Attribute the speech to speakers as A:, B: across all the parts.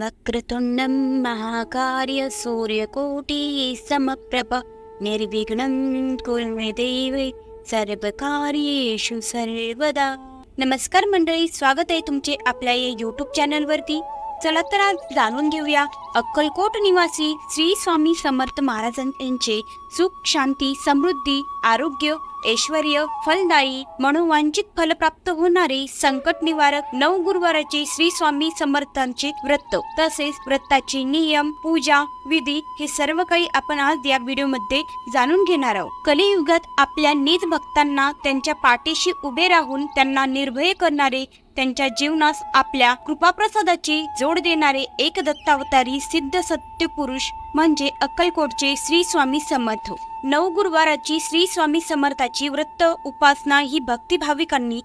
A: वक्रतुण्डं महाकार्य सूर्यकोटि समप्रभ निर्विघ्नं कुर्मे देवे सर्वकार्येषु सर्वदा. नमस्कार मंडळी स्वागत आहे तुमचे आपल्या या युट्यूब चॅनलवरती चला तर आज जाणून घेऊया अक्कलकोट निवासी श्री स्वामी समर्थ महाराजांचे यांचे सुख शांती समृद्धी आरोग्य ऐश्वर फलदायी मनोवांचित फल प्राप्त होणारे संकट निवारक नऊ गुरुवाराचे श्री स्वामी समर्थांचे व्रत. तसेच व्रताचे नियम पूजा विधी हे सर्व काही आपण आज या व्हिडिओमध्ये जाणून घेणार आहोत. कलियुगात आपल्या निज भक्तांना त्यांच्या पाठीशी उभे राहून त्यांना निर्भय करणारे त्यांच्या जीवनास आपल्या कृपाप्रसादाची जोड देणारे एक दत्तावतारी सिद्ध सत्य पुरुष म्हणजे अक्कलकोटचे श्री स्वामी समर्थ. नऊ गुरुवाराची श्री स्वामी समर्थाची व्रत उपासना ही भक्ती भाविकांनी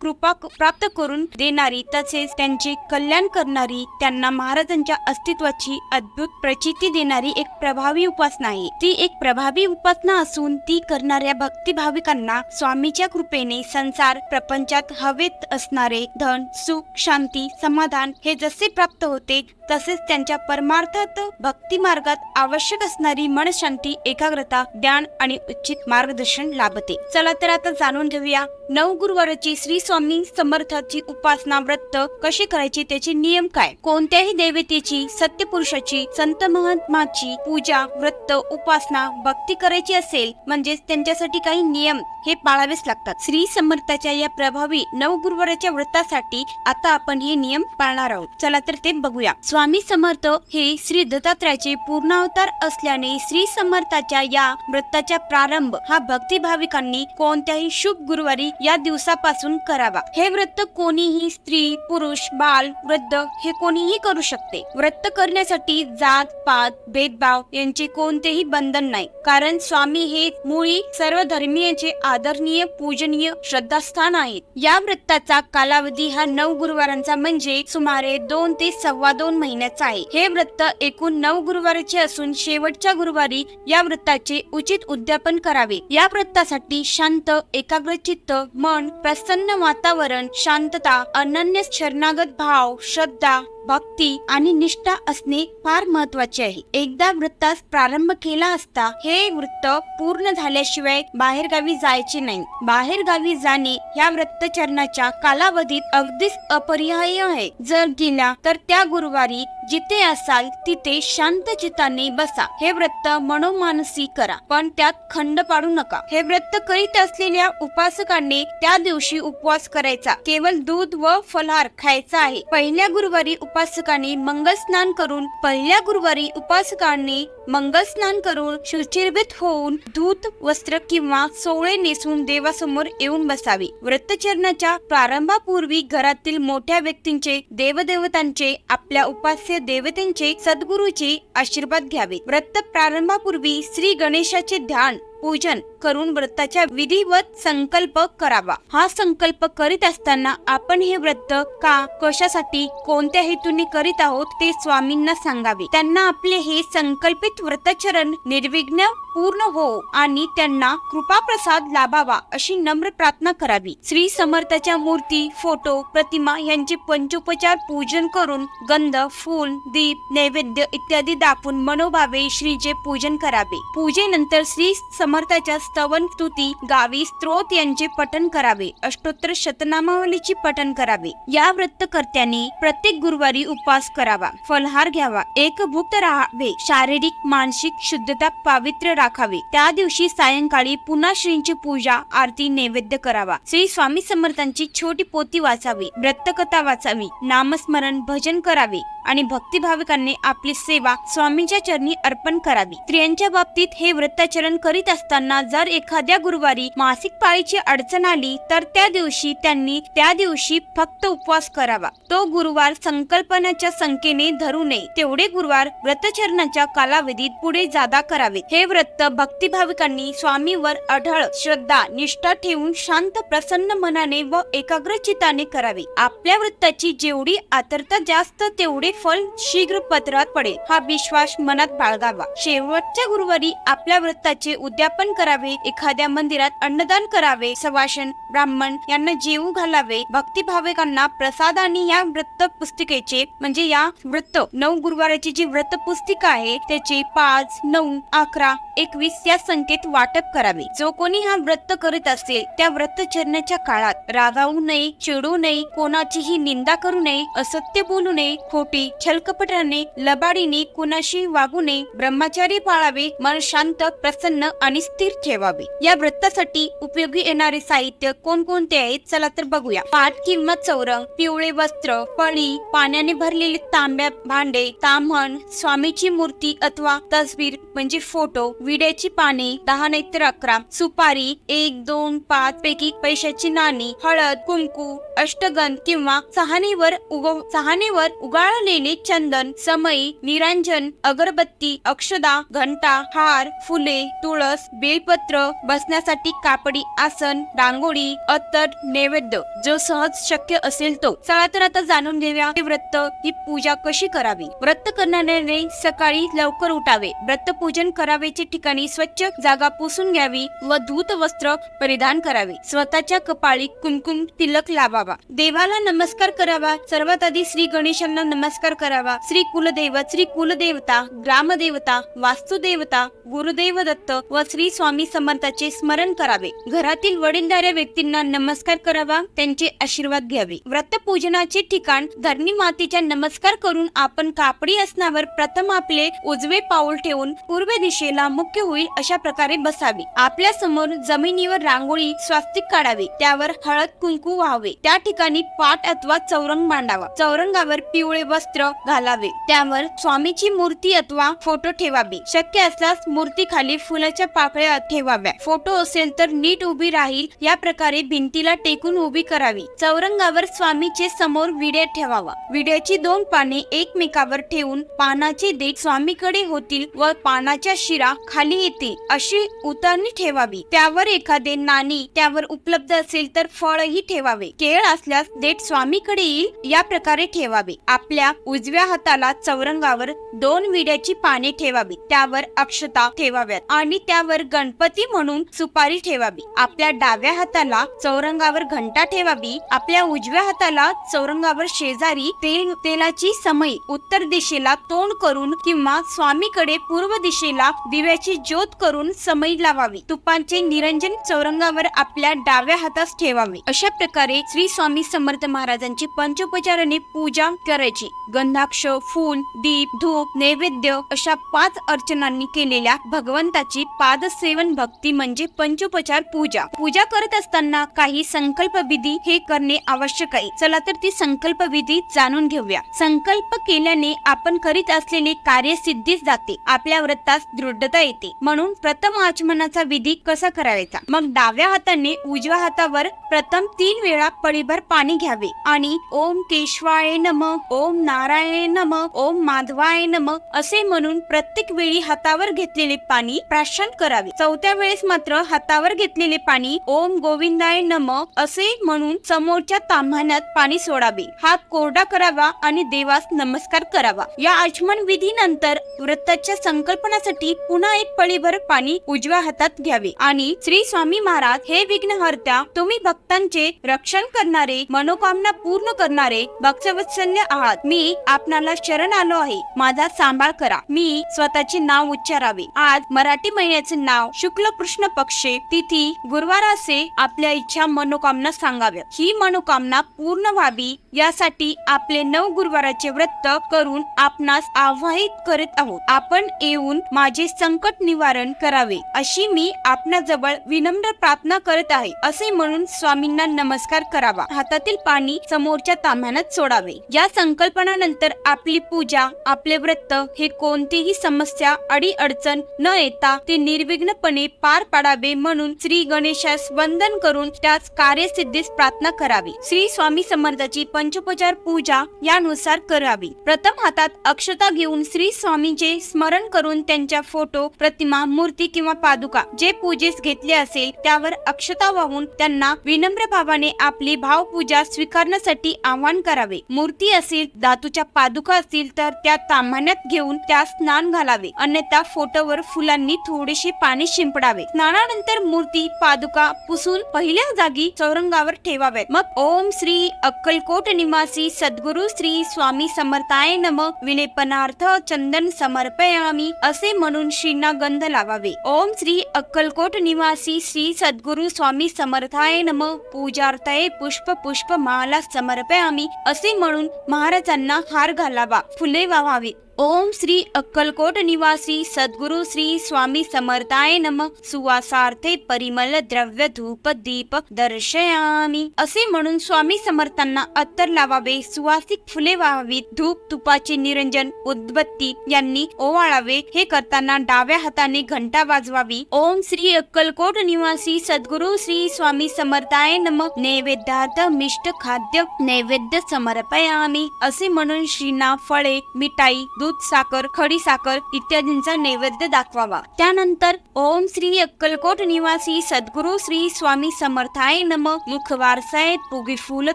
A: कृपा क- प्राप्त करून देणारी तसेच त्यांचे कल्याण करणारी त्यांना महाराजांच्या अस्तित्वाची अद्भुत प्रचिती देणारी एक प्रभावी उपासना आहे. ती एक प्रभावी उपासना असून ती करणाऱ्या भक्ती भाविकांना स्वामीच्या कृपेने संसार प्रपंचात हवेत असणारे धन सुख शांती समाधान हे जसे प्राप्त होते तसेच त्यांच्या परमार्थात भक्ती मार्गात आवश्यक असणारी मनशांती एकाग्रता ज्ञान आणि उचित मार्गदर्शन लाभते. चला तर आता जाणून घेऊया नऊ गुरुवाराची श्री स्वामी समर्थाची उपासना व्रत कशी करायची त्याचे नियम काय? कोणत्याही देवतेची सत्यपुरुषाची संत महात्माची पूजा व्रत उपासना भक्ती करायची असेल म्हणजेच त्यांच्यासाठी काही नियम हे पाळावेच लागतात. श्री समर्थाच्या या प्रभावी नऊ गुरुवाराच्या व्रतासाठी आता आपण हे नियम पाळणार आहोत. चला तर ते बघूया. स्वामी समर्थ हे श्री दत्तात्रयाचे पूर्णावतार असल्याने श्री समर्थाच्या या व्रताचा प्रारंभ हा भक्ती भाविकांनी कोणत्याही शुभ गुरुवारी या दिवसापासून करावा. हे व्रत कोणीही स्त्री पुरुष बाल वृद्ध हे कोणीही करू शकते. व्रत करण्यासाठी जात पात भेदभाव यांचे कोणतेही बंधन नाही. कारण स्वामी हे मुळी सर्व धर्मीयांचे आदरणीय पूजनीय श्रद्धास्थान आहेत. या व्रताचा कालावधी हा नऊ गुरुवारांचा म्हणजे सुमारे दोन ते सव्वा दोन महिन्याचा आहे. हे व्रत एकूण नऊ गुरुवाराचे असून शेवटच्या गुरुवारी या व्रताचे उचित उद्यापन करावे. या व्रतासाठी शांत एकाग्र चित्त मन प्रसन्न वातावरण शांतता अनन्य शरणागत भाव श्रद्धा भक्ती आणि निष्ठा असणे फार महत्त्वाचे आहे. एकदा वृत्तास प्रारंभ केला असता हे वृत्त पूर्ण झाल्याशिवाय बाहेर गावी जायचे नाही. बाहेर गावी जाणे या व्रतचरणाच्या कालावधीत अगदीच अपरिहार्य आहे. जर गेला तर त्या गुरुवारी जिथे असाल तिथे शांत चित्ताने बसा. हे व्रत मनोमानसी करा पण त्यात खंड पाडू नका. हे व्रत करीत असलेल्या उपासकांनी त्या दिवशी उपवास करायचा. केवळ दूध व फलहार खायचा आहे. पहिल्या गुरुवारी उपासकांनी मंगल स्नान करून पहिल्या गुरुवारी उपासकांनी मंगल स्नान करून शुचिर्भित होऊन धूत वस्त्र किंवा सोळे नेसून देवासमोर येऊन बसावे. व्रतचरणाच्या प्रारंभापूर्वी घरातील मोठ्या व्यक्तींचे देवदेवतांचे आपल्या उपास्य देवतेंचे सद्गुरूचे आशीर्वाद घ्यावे. व्रत प्रारंभापूर्वी श्री गणेशाचे ध्यान पूजन करून व्रताच्या विधिवत संकल्प करावा. हा संकल्प करीत असताना आपण हे व्रत का कशासाठी कोणत्या हेतूने करीत आहोत ते स्वामींना सांगावे. त्यांना आपले हे संकल्पित व्रतचरण निर्विघ्न पूर्ण हो आणि त्यांना कृपा प्रसाद लाभावा अशी नम्र प्रार्थना करावी. श्री समर्थाच्या मूर्ती फोटो प्रतिमा यांचे पंचोपचार पूजन करून गंध फूल दीप नैवेद्य इत्यादी दाखवून मनोभावे श्रीचे पूजन करावे. पूजेनंतर श्री सामर्थ्याच्या स्तवन स्तुती गावी स्त्रोत यांचे पठन करावे अष्टोत्तर शतनामावलीची पठन करावे. या व्रतकर्त्याने प्रत्येक गुरुवारी उपवास करावा फलहार घ्यावा एकभुक्त राहावे शारीरिक मानसिक शुद्धता पावित्र्य राखावे. त्या दिवशी सायंकाळी पुन्हा श्रींची पूजा आरती नैवेद्य करावा. श्री स्वामी समर्थांची छोटी पोती वाचावी व्रतकथा वाचावी नामस्मरण भजन करावे आणि भक्ती भाविकांनी आपली सेवा स्वामींच्या चरणी अर्पण करावी. स्त्रियांच्या बाबतीत हे व्रताचरण करीत असताना जर एखाद्या गुरुवारी मासिक पाळीची अडचण आली तर त्या दिवशी त्यांनी त्या दिवशी फक्त उपवास करावा. तो गुरुवार संकल्पनाच्या संख्येने धरू नये. तेवढे गुरुवार व्रतचरणाच्या कालावधीत पुढे जादा करावे. हे व्रत भक्तिभाविकांनी स्वामीवर अढळ श्रद्धा निष्ठा ठेवून शांत प्रसन्न मनाने व एकाग्र चित्ताने करावे. आपल्या व्रताची जेवढी आतरता जास्त तेवढे फल शीघ्र पत्रात पडेल. हा विश्वास मनात बाळगावा. शेवटच्या गुरुवारी आपल्या व्रताचे उद्या अध्यापन करावे एखाद्या मंदिरात अन्नदान करावे सवाशन ब्राह्मण यांना जेवू घालावे भक्ती भाविकांना प्रसाद आणि या व्रत पुस्तिकेचे म्हणजे या व्रत नऊ गुरुवाराची जी व्रत पुस्तिका आहे त्याचे पाच नऊ अकरा एकवीस या संख्येत वाटप करावे. जो कोणी हा व्रत करीत असेल त्या व्रत चरण्याच्या काळात रागावू नये चिडू नये कोणाचीही निंदा करू नये असत्य बोलू नये खोटी छलकपटाने लबाडीने कोणाशी वागू नये ब्रह्मचारी पाळावे मन शांत प्रसन्न आणि स्थिर ठेवावे. या वृत्तासाठी उपयोगी येणारे साहित्य कोणकोणते आहेत? चला तर बघूया. पाठ किंवा चौरंग पिवळे वस्त्र पळी पाण्याने भरलेले तांब्या भांडे ताम्हण स्वामीची मूर्ती अथवा तस्वीर म्हणजे फोटो विड्याची पाने दहा नाहीतर अकरा सुपारी एक दोन पाच पैकी पैशाची नाणी हळद कुंकू अष्टगंध किंवा सहानेवर उग सहानेवर उगाळलेले चंदन समयी निरांजन अगरबत्ती अक्षदा घंटा हार फुले तुळस बेलपत्र बसण्यासाठी कापडी आसन रांगोळी अत्तर नैवेद्य जो सहज शक्य असेल तो. चला तर आता जाणून घेऊया व्रत ही पूजा कशी करावी. व्रत करणाऱ्याने सकाळी लवकर उठावे. व्रत पूजन करावेचे ठिकाणी स्वच्छ जागा पुसून घ्यावी व धूत वस्त्र परिधान करावे. स्वतःच्या कपाळी कुमकुम तिलक लावावा. देवाला नमस्कार करावा. सर्वात आधी श्री गणेशांना नमस्कार करावा. श्री कुलदैवत श्री कुलदेवता ग्रामदेवता वास्तुदेवता गुरुदेव दत्त व श्री स्वामी समर्थाचे स्मरण करावे. घरातील वडीलधाऱ्या व्यक्तींना नमस्कार करावा त्यांचे आशीर्वाद घ्यावे. व्रत पूजनाचे ठिकाण धरणी मातेच्या नमस्कार करून आपण कापडी असनावर प्रथम आपले उजवे पाऊल ठेवून पूर्व दिशेला मुख्य होईल अशा प्रकारे बसावे. आपल्यासमोर जमिनीवर रांगोळी स्वास्तिक काढावे. त्यावर हळद कुंकू व्हावे. त्या ठिकाणी पाट अथवा चौरंग मांडावा. चौरंगावर पिवळे वस्त्र घालावे. त्यावर स्वामीची मूर्ती अथवा फोटो ठेवावी. शक्य असल्यास मूर्ती खाली फुलाच्या पाकळ्या ठेवाव्या. फोटो असेल तर नीट उभी राहील. या प्रकारे भिंतीला टेकून उभी करावी. चौरंगावर स्वामीचे समोर विडे ठेवावा. विड्याची दोन पाने एकमेकावर ठेवून पानाचे देठ स्वामीकडे होतील व पानाच्या शिरा खाली येतील अशी उतरणी ठेवावी. त्यावर एखादे नाणी त्यावर उपलब्ध असेल तर फळही ठेवावे. केळ असल्यास देठ स्वामीकडे येईल. या प्रकारे ठेवावे. आपल्या उजव्या हाताला चौरंगावर दोन विड्याची पाने ठेवावी त्यावर अक्षता ठेवाव्यात. आणि त्यावर गणपती म्हणून सुपारी ठेवावी. आपल्या डाव्या हाताला चौरंगावर घंटा ठेवावी. आपल्या उजव्या हाताला चौरंगावर शेजारी तेल तेलाची समई. उत्तर दिशेला तोंड करून किंवा स्वामीकडे पूर्व दिशेला दिव्याची ज्योत करून समई लावावी. तुपांचे निरंजन चौरंगावर आपल्या डाव्या हातास ठेवावे. अशा प्रकारे श्री स्वामी समर्थ महाराजांची पंचोपचाराने पूजा करायची. गंधाक्ष फूल दीप धूप नैवेद्य अशा पाच अर्चनांनी केलेल्या भगवंताची पाद पादसेवन भक्ती म्हणजे पंचोपचार पूजा. पूजा करत असताना काही संकल्प विधी हे करणे आवश्यक आहे. चला तर ती संकल्प विधी जाणून घेऊया. संकल्प केल्याने आपण करीत असलेले कार्य सिद्धीस जाते. आपल्या व्रतास दृढता येते. म्हणून प्रथम आचमनाचा विधी कसा करायचा? मग डाव्या हाताने उजव्या हातावर प्रथम तीन वेळा पळीभर पाणी घ्यावे. आणि ओम केशवाय नम ओम नारायण नम ओम माधवाय नम असे म्हणून प्रत्येक वेळी हातावर घेतलेले पाणी प्राशन करावी. चौथ्या वेळेस मात्र हातावर घेतलेले पाणी ओम गोविंदाय नम असे म्हणून समोरच्या ताम्हाण्यात पाणी सोडावे. हात कोरडा करावा आणि देवास नमस्कार करावा. या आचमन विधीनंतर व्रताच्या संकल्पनासाठी पुन्हा एक पळीभर पाणी उजव्या हातात घ्यावे. आणि श्री स्वामी महाराज हे विघ्नहर्त्या तुम्ही भक्तांचे रक्षण करणारे मनोकामना पूर्ण करणारे भक्तवत्सल्य आहात. मी आपणाला शरण आलो आहे. माझा सांभाळ करा. मी स्वतःचे नाव उच्चारावे. आज मराठी महिन्याचे नाव शुक्ल कृष्ण पक्षे तिथी गुरुवार असे आपल्या इच्छा मनोकामना सांगाव्या ही मनोकामना पूर्ण व्हावी यासाठी आपले नऊ गुरुवाराचे व्रत करून आपणास आवाहित करीत आहोत. आपण येऊन माझे संकट निवारण करावे अशी मी आपणाजवळ विनम्र प्रार्थना करत आहे असे म्हणून स्वामींना नमस्कार करावा. हातातील पाणी समोरच्या ताम्यानात सोडावे. या संकल्पनानंतर आपली पूजा आपले व्रत हे कोणतीही समस्या अडी अडचण न येता ते निर्विघ्नपणे पार पाडावे म्हणून श्री गणेशास वंदन करून त्याच कार्यसिद्धीस प्रार्थना करावी. श्री स्वामी समर्थाची पंचोपचार पूजा यानुसार करावी. प्रथम हातात अक्षता घेऊन श्री स्वामीचे स्मरण करून त्यांच्या फोटो प्रतिमा मूर्ती किंवा पादुका जे पूजेस घेतले असेल त्यावर अक्षता वाहून त्यांना विनम्र भावाने आपली भावपूजा स्वीकारण्यासाठी आवाहन करावे. मूर्ती असेल धातूच्या पादुका असतील तर त्या तामान्यात घेऊन त्या स्नान घालावे. अन्यथा फोटोवर फुलांनी थोडीशी पाणी शिंपडावे. स्नानानंतर मूर्ती पादुका पुसून पहिल्या जागी चौरंगावर ठेवाव्यात. मग ओम श्री अक्कलकोट निवासी सद्गुरु श्री स्वामी समर्थाय नम. विलेपनार्थ चंदन समर्पयामी असे म्हणून श्रींना गंध लावावे. ओम श्री अक्कलकोट निवासी श्री सद्गुरु स्वामी समर्थाय नम. पूजार्थये पुष्प पुष्प माला समर्पयामी असे म्हणून महाराजांना हार घालावा. फुले वाहावी ओम श्री अक्कलकोट निवासी सद्गुरु श्री स्वामी समर्थाय नम. सुवासार्थे परिमल द्रव्य धूप दीप दर्शयामी. असे म्हणून स्वामी समर्थांना अत्तर लावावे सुवासिक फुले वाहावीत धूप तुपाचे निरंजन उद्बत्ती यांनी ओवाळावे हे करताना डाव्या हाताने घंटा वाजवावी. ओम श्री अक्कलकोट निवासी सद्गुरु श्री स्वामी समर्थाय नम. नैवेद्यार्थ मिष्ट खाद्य नैवेद्य समर्पयामी. असे म्हणून श्रीना फळे मिठाई दूध साखर खडी साखर इत्यादींचा नैवेद्य दाखवावा. त्यानंतर ओम श्री अक्कलकोट निवासी सद्गुरु श्री स्वामी समर्थाय नम. मुखवारसाय पुगी फुल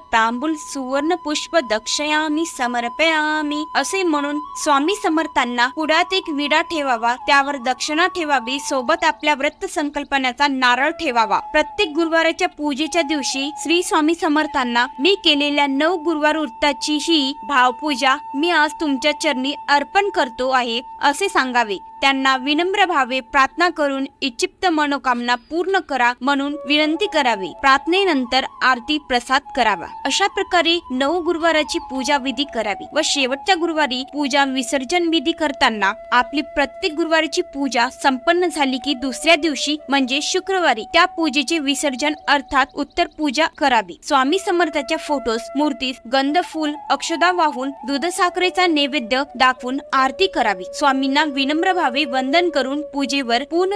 A: तांबूल सुवर्ण पुष्प दक्षयामी समर्पयामी. असे म्हणून स्वामी समर्थांना पुढ्यात एक विडा ठेवावा त्यावर दक्षिणा ठेवावी सोबत आपल्या व्रत संकल्पनाचा नारळ ठेवावा. प्रत्येक गुरुवाराच्या पूजेच्या दिवशी श्री स्वामी समर्थांना मी केलेल्या नऊ गुरुवार वृत्ताची ही भावपूजा मी आज तुमच्या चरणी अर्पण करतो आहे असे सांगावे. त्यांना विनम्र भावे प्रार्थना करून इच्छिप्त मनोकामना पूर्ण करा म्हणून विनंती करावी. प्रार्थनेनंतर आरती प्रसाद करावा. अशा प्रकारे नऊ गुरुवाराची पूजा विधी करावी व शेवटच्या गुरुवारी पूजा विसर्जन विधी करताना आपली प्रत्येक गुरुवारीची पूजा संपन्न झाली की दुसऱ्या दिवशी म्हणजे शुक्रवारी त्या पूजेचे विसर्जन अर्थात उत्तर पूजा करावी. स्वामी समर्थाच्या फोटोस मूर्तीस गंध फुल अक्षदा वाहून दूध साखरेचा नैवेद्य दाखवून आरती करावी. स्वामींना विनम्र भावे वंदन करून पूजेवर पूर्ण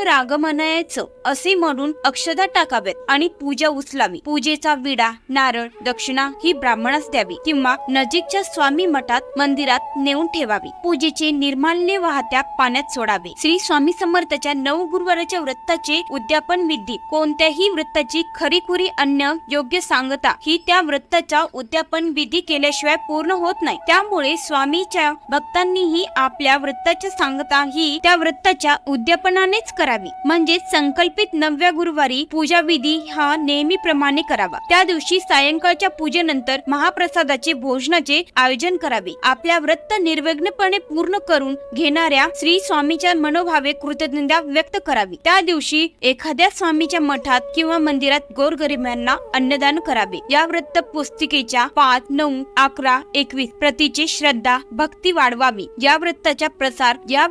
A: असे म्हणून अक्षदा टाकाव्यात आणि पूजा उचलावी. पूजेचा विडा नारळ दक्षिणा ही ब्राह्मणास द्यावी किंवा नजीकच्या स्वामी मठात मंदिरात नेऊन ठेवावी. पूजेचे निर्माल्य वाहत्या पाण्यात सोडावे. श्री स्वामी समर्थाच्या नऊ गुरुवाराच्या व्रताचे उद्यापन विधी. कोणत्याही वृत्ताची खरीखुरी अन्य योग्य सांगता ही त्या वृत्ताच्या उद्यापन विधी केल्याशिवाय पूर्ण होत नाही. त्यामुळे स्वामीच्या भक्तांनीही आपल्या वृत्ताची सांगता ही त्या व्रताच्या उद्यापनानेच करावी. म्हणजेच संकल्पित नवव्या गुरुवारी पूजा विधी हा नेहमीप्रमाणे करावा. त्या दिवशी सायंकाळच्या पूजेनंतर महाप्रसादाचे भोजनाचे आयोजन करावे. आपल्या व्रत निर्विघ्नपणे पूर्ण करून घेणाऱ्या श्री स्वामीच्या मनोभावे कृतज्ञता व्यक्त करावी. त्या दिवशी एखाद्या स्वामीच्या मठात किंवा मंदिरात गोरगरिबांना अन्नदान करावे. या व्रत पुस्तिकेच्या पाच नऊ अकरा एकवीस प्रतीची श्रद्धा भक्ती वाढवावी. या व्रताचा प्रसार या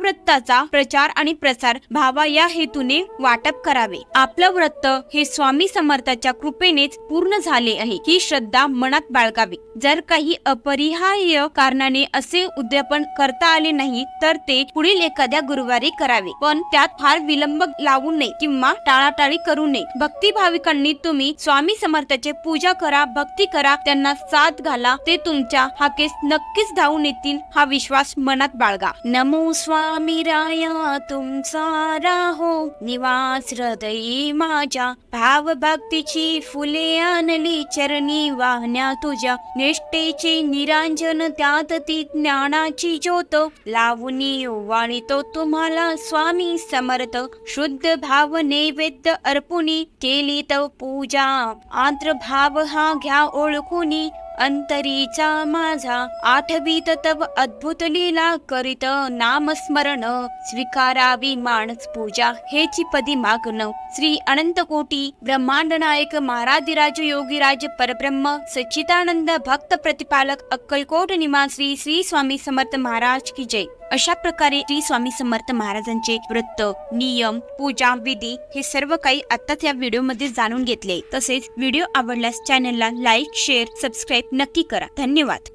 A: व्रताचा प्रचार आणि प्रसार भावा या हेतूने वाटप करावे. आपलं व्रत हे स्वामी समर्थाच्या कृपेनेच पूर्ण झाले आहे. ही श्रद्धा मनात बाळगावी. जर काही अपरिहार्य कारणाने असे उद्यापन करता आले नाही तर ते पुढील एखाद्या गुरुवारी करावे. पण त्यात फार विलंब लावू नये किंवा टाळाटाळी करू नये. भक्ती भाविकांनी तुम्ही स्वामी समर्थाचे पूजा करा भक्ती करा त्यांना साथ घाला ते तुमच्या हाकेस नक्कीच धावून येतील हा विश्वास मनात बाळगा. नमो स्वामी राय तुमचा राहो. निवास हृदयी माझ्या. भाव भक्तीची फुले आणली चरणी वाहण्या तुझ्या. निष्ठेचे निरांजन त्यात ती ज्ञानाची ज्योत. लावणी वाणितो तुम्हाला स्वामी समर्थ. शुद्ध भाव नैवेद्य अर्पुनी केली तर पूजा. आंत्र भाव हा घ्या ओळखुनी. अंतरीचा माझा आठवीत तव अद्भुत लीला करीत नामस्मरण स्वीकारावी माणस पूजा हेची पदी मागण श्री अनंत कोटी ब्रह्मांड नायक महाराधिराज योगीराज परब्रह्म सच्चिदानंद भक्त प्रतिपालक अक्कलकोट निवासी श्री स्वामी समर्थ महाराज की जय. अशा प्रकारे श्री स्वामी समर्थ महाराजांचे व्रत नियम पूजा विधी हे सर्व काही आताच या व्हिडिओमध्ये जाणून घेतले. तसेच व्हिडिओ आवडल्यास चॅनलला लाईक शेअर सबस्क्राईब नक्की करा. धन्यवाद.